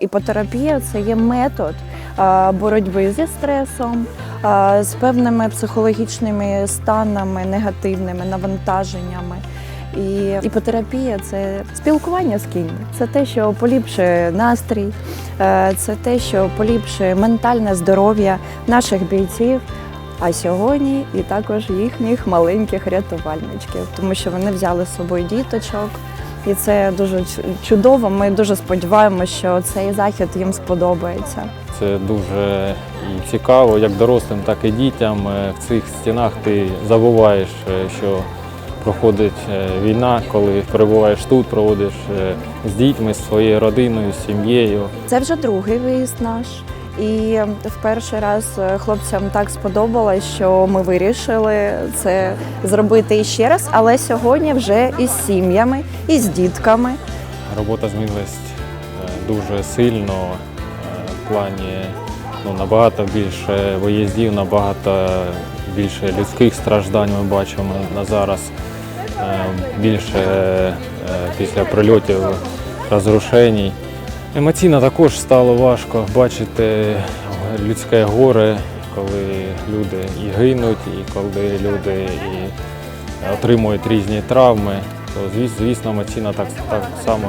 Іпотерапія це є метод боротьби зі стресом, з певними психологічними станами, негативними навантаженнями. І іпотерапія це спілкування з кіньми. Це те, що поліпшує настрій, е, це те, що поліпшує ментальне здоров'я наших бійців. А сьогодні і також їхніх маленьких рятувальничків, тому що вони взяли з собою діточок, і це дуже чудово. Ми дуже сподіваємося, що цей захід їм сподобається. Це дуже і цікаво, як дорослим, так і дітям. Е, В цих стінах ти забуваєш, е, що проходить е, війна, коли перебуваєш тут, проводиш з дітьми, зі своєю родиною, з сім'єю. Це вже другий виїзд наш. І в перший раз е, хлопцям так сподобалось, що ми вирішили це зробити іще раз, але сьогодні вже із сім'ями, і з дітками. Робота змінилась е, дуже сильно е, в плані ну, набагато більше виїздів, набагато більше людських страждань ми бачимо на зараз. Більше після прильотів розрушень. Емоційно також стало важко бачити людське горе, коли люди і гинуть, і коли люди і отримують різні травми, то звіс- звісно емоційно так, так само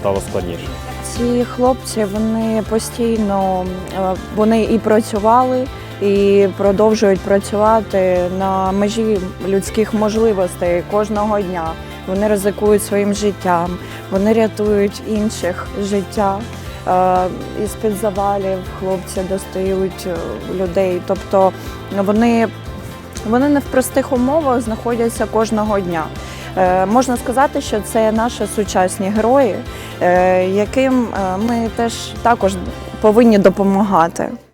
стало складніше. Ці хлопці вони постійно е, вони і працювали, і продовжують працювати на межі людських можливостей кожного дня. Вони ризикують своїм життям, вони рятують інших життя. Е, Із-під завалів хлопці достають е, людей. Тобто вони, вони не в простих умовах знаходяться кожного дня. Е, Можна сказати, що це наші сучасні герої, яким ми теж також повинні допомагати.